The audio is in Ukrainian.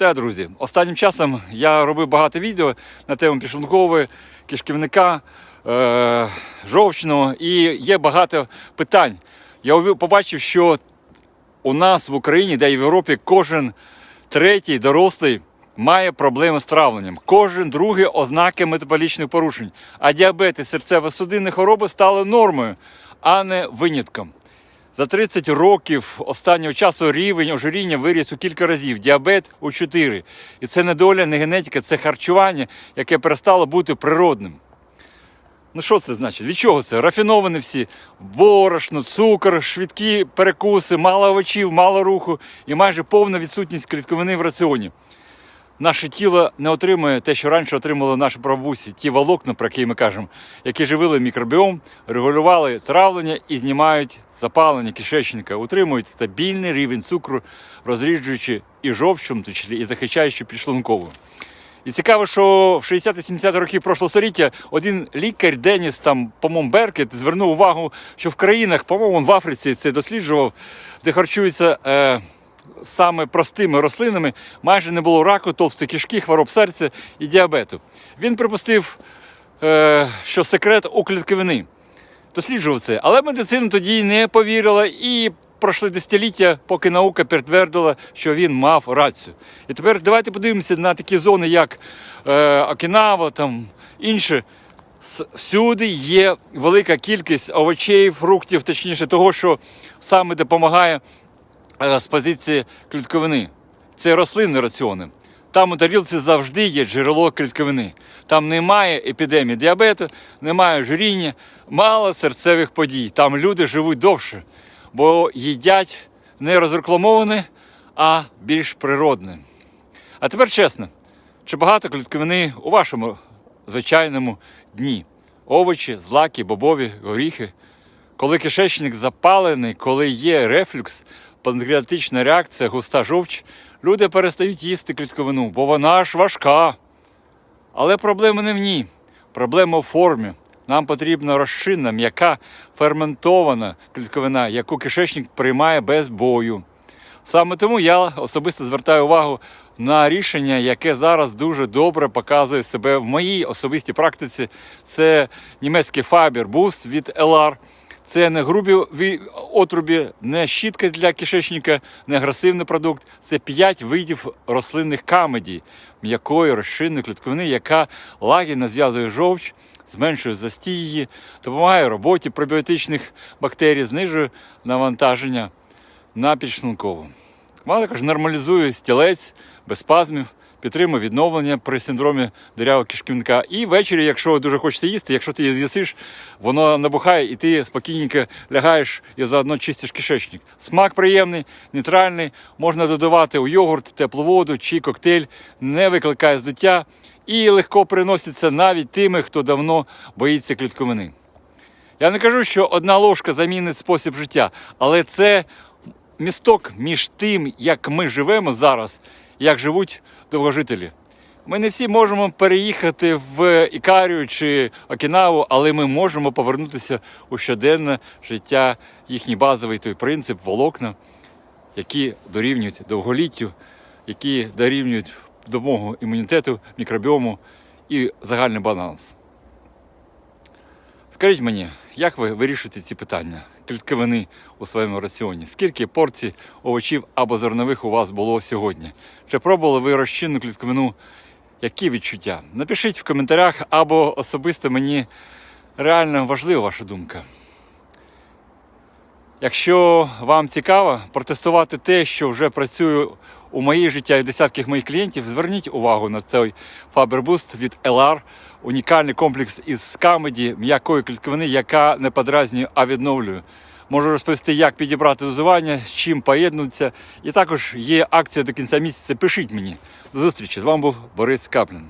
Те, друзі, останнім часом я робив багато відео на тему підшлункової, кишківника, е- жовчного і є багато питань. Я побачив, що у нас в Україні, де і в Європі, кожен третій дорослий має проблеми з травленням. Кожен другий ознаки метаболічних порушень. А діабет і серцево-судинні хвороби стали нормою, а не винятком. За 30 років останнього часу рівень ожиріння виріс у кілька разів, діабет у 4. І це не доля, не генетика, це харчування, яке перестало бути природним. Ну що це значить? Від чого це? Рафіновані всі борошно, цукор, швидкі перекуси, мало овочів, мало руху і майже повна відсутність клітковини в раціоні. Наше тіло не отримує те, що раніше отримали наші прабабусі, ті волокна, про які ми кажемо, які живили мікробіом, регулювали травлення і знімають запалення кишечника, утримують стабільний рівень цукру, розріджуючи і жовч, в тому числі, і захищаючи підшлункову. І цікаво, що в 60-70 років прошлого століття один лікар Деніс там, по-моєму, Беркет звернув увагу, що в країнах, по-моєму, в Африці це досліджував, де харчуються е, саме простими рослинами, майже не було раку, товстої кишки, хвороб серця і діабету. Він припустив, е, що секрет у клітковини. Досліджував це, але медицина тоді не повірила і пройшли десятиліття, поки наука підтвердила, що він мав рацію. І тепер давайте подивимося на такі зони, як е, Окінава, там інші. С- Всюди є велика кількість овочей, фруктів, точніше того, що саме допомагає е, з позиції клітковини. Це рослинні раціони. Там у тарілці завжди є джерело клітковини. Там немає епідемії діабету, немає жиріння, мало серцевих подій. Там люди живуть довше, бо їдять не розрекламоване, а більш природне. А тепер чесно, чи багато клітковини у вашому звичайному дні? Овочі, злаки, бобові, горіхи. Коли кишечник запалений, коли є рефлюкс, панкреатична реакція, густа жовч, люди перестають їсти клітковину, бо вона ж важка. Але проблема не в ній. Проблема в формі. Нам потрібна розчинна, м'яка, ферментована клітковина, яку кишечник приймає без бою. Саме тому я особисто звертаю увагу на рішення, яке зараз дуже добре показує себе в моїй особистій практиці. Це німецький Faber Boost від LR. Це не грубі отрубі, не щітка для кишечника, не агресивний продукт. Це 5 видів рослинних камедій, м'якої розчинної клітковини, яка лагідно зв'язує жовч, зменшує застій її, допомагає роботі пробіотичних бактерій, знижує навантаження на підшлункову. Вона також нормалізує стілець без спазмів, підтримує відновлення при синдромі дирявого кишківника. І ввечері, якщо дуже хочеться їсти, якщо ти її з'їсиш, воно набухає і ти спокійненько лягаєш і заодно чистиш кишечник. Смак приємний, нейтральний, можна додавати у йогурт, теплу воду чи коктейль, не викликає здуття і легко приноситься навіть тими, хто давно боїться клітковини. Я не кажу, що одна ложка замінить спосіб життя, але це місток між тим, як ми живемо зараз, як живуть довгожителі. Ми не всі можемо переїхати в Ікарію чи Окінаву, але ми можемо повернутися у щоденне життя, їхній базовий той принцип, волокна, які дорівнюють довголіттю, які дорівнюють допомогу імунітету, мікробіому і загальний баланс. Скажіть мені, як ви вирішуєте ці питання? Клітковини у своєму раціоні? Скільки порцій овочів або зернових у вас було сьогодні? Чи пробували ви розчинну клітковину? Які відчуття? Напишіть в коментарях або особисто мені реально важлива ваша думка. Якщо вам цікаво протестувати те, що вже працює у моїй життя і десятків моїх клієнтів, зверніть увагу на цей фабербуст від LR, унікальний комплекс із камеді м'якої клітковини, яка не подразнює, а відновлює. Можу розповісти, як підібрати дозування, з чим поєднуються. І також є акція до кінця місяця. Пишіть мені. До зустрічі. З вами був Борис Каплін.